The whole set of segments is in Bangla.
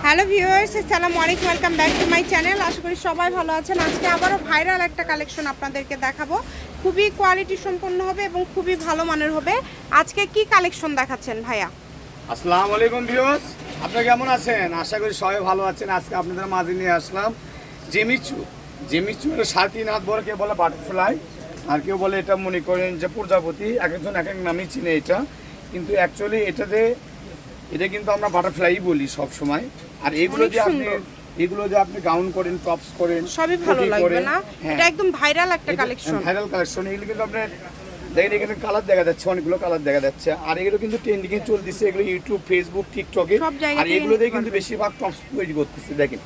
হ্যালো ভিউয়ার্স, আসসালামু আলাইকুম, welcome back to my channel. আশা করি সবাই ভালো আছেন। আজকে আবারও ভাইরাল একটা কালেকশন আপনাদেরকে দেখাবো। খুবই কোয়ালিটি সম্পন্ন হবে এবং খুবই ভালো মানের হবে। আজকে কি কালেকশন দেখাচ্ছেন ভাইয়া? আসসালামু আলাইকুম ভিউয়ার্স আপনারা কেমন আছেন? আশা করি সবাই ভালো আছেন। আজকে আপনাদের মাঝে নিয়ে আসলাম জেমিচু। জেমিচু এটা সাড়ে তিন হাত বড়, কেউ বলে বাটারফ্লাই, আর কেউ বলে এটা মনে করেন যে প্রজাপতি। এক একজন এক এক নামই চিনে এটা। কিন্তু অ্যাকচুয়ালি এটাতে এটা কিন্তু আমরা বাটারফ্লাই বলি সব সময় আর এগুলো যে আপনি এগুলো যে আপনি গাউন করেন টপস করেন সবই ভালো লাগবে না? হ্যাঁ। এটা একদম ভাইরাল একটা কালেকশন ভাইরাল কালেকশন এগুলো কিন্তু আপনার দেখেন এখানে কালার দেখা যাচ্ছে অনেকগুলো কালার দেখা যাচ্ছে। আর এগুলো কিন্তু ট্রেন্ডিং এ চলতেছে এগুলো ইউটিউব ফেসবুক টিকটকে আর এগুলো দিয়ে কিন্তু বেশিরভাগ টপস তৈরি করতেছে দেখেন।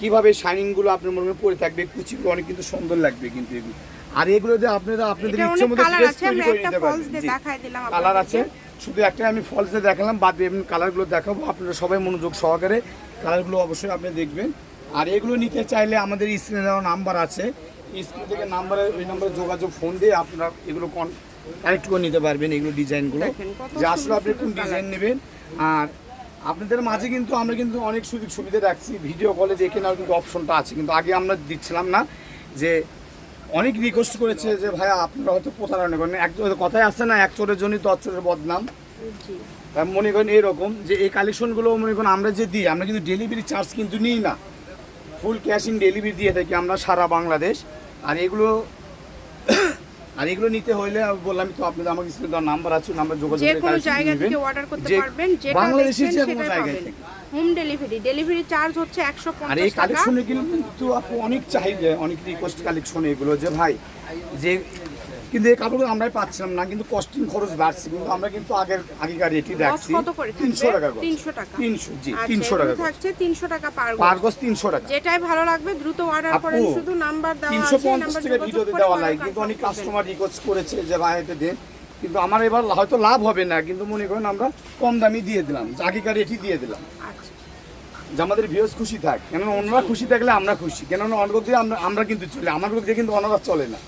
কীভাবে শাইনিংগুলো আপনার মনে মনে পড়ে থাকবে কুচিগুলো অনেক কিন্তু সুন্দর লাগবে কিন্তু এগুলো। আর এগুলো দিয়ে আপনারা আপনাদের ইচ্ছে মতো কালার আছে আমরা একটা ফলস দিয়ে। দেখাই দিলাম কালার আছে। শুধু একটাই আমি ফলসে দেখালাম বাদ দিয়ে কালারগুলো দেখাবো আপনারা সবাই মনোযোগ সহকারে কালারগুলো অবশ্যই আপনি দেখবেন। আর এগুলো নিতে চাইলে আমাদের স্ক্রিনে দেওয়া নাম্বার আছে। স্ক্রিন থেকে নাম্বারে ওই নাম্বারে যোগাযোগ ফোন দিয়ে আপনারা এগুলো কন কালেক্ট করে নিতে পারবেন এগুলো ডিজাইনগুলো যে আসলে আপনি কোন ডিজাইন নেবেন। আর আপনাদের মাঝে কিন্তু আমরা কিন্তু অনেক সুযোগ সুবিধা রাখছি ভিডিও কলে দেখে নেওয়ার কিন্তু অপশনটা আছে। কিন্তু আগে আমরা দিচ্ছিলাম না যে অনেক রিকোয়েস্ট করেছে যে ভাইয়া আপনারা হয়তো প্রতারণা করেন। এক কথায় আসছে না এক চোরের জন্যই দশ চোরের বদনাম। মনে করেন এইরকম যে এই কালেকশনগুলো মনে করেন আমরা যে দিই আমরা কিন্তু ডেলিভারি চার্জ কিন্তু নিই না। ফুল ক্যাশ ইন ডেলিভারি দিয়ে থাকি আমরা সারা বাংলাদেশ। আর এগুলো আর এগুলো নিতে হলে আমি বললাম তো আপনাদের আমার স্ক্রিনে দেওয়ার নাম্বার আছে নাম্বার যোগাযোগ যে কোনো জায়গা থেকে অর্ডার করতে পারবেন যেটা বাংলাদেশের যে কোনো জায়গায় হোম ডেলিভারি ডেলিভারি চার্জ হচ্ছে একশো আর এই কালেকশনে কিন্তু আপু অনেক চাহিদা অনেক রিকোয়েস্ট কালেকশন এগুলো যে ভাই যে কিন্তু এই কাপড়গুলো আমরাই পাচ্ছিলাম না কিন্তু কস্টিং খরচ বাড়ছে কিন্তু আমরা কিন্তু আগের আগেকার রেটই রাখছি। কত তিনশো টাকা তিনশো টাকা। তিনশো জি আচ্ছা, তিনশো টাকা থাকছে তিনশো টাকা পার পার গজ। তিনশো টাকা। যেটাই ভালো লাগবে দ্রুত অর্ডার করেন শুধু নাম্বার দেওয়া তিনশো পঞ্চাশ টাকা ভিডিওতে দেওয়া লাগে কিন্তু অনেক কাস্টমার রিকোয়েস্ট করেছে যে ভাই এটা দেন। কিন্তু আমার এবার হয়তো লাভ হবে না কিন্তু মনে করেন আমরা কম দামি দিয়ে দিলাম আগেকার রেটই দিয়ে দিলাম। আচ্ছা। যে আমাদের ভিউজ খুশি থাক। কেননা ওনারা খুশি থাকলে আমরা খুশি। কেননা অনগর দিয়ে আমরা আমরা কিন্তু চলে আমার দিয়ে কিন্তু ওনারা চলে না।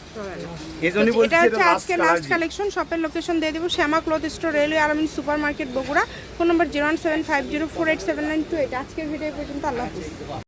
এই জন্যই বলছি এটা এটা হচ্ছে আজকে লাস্ট কালেকশন শপের লোকেশন দিয়ে দেবো। Shyama cloth store railway Aramin super market Bogura. Phone number zero one seven five zero four eight seven nine two eight আজকের ভিডিও পর্যন্ত। আল্লাহ হাফিজ।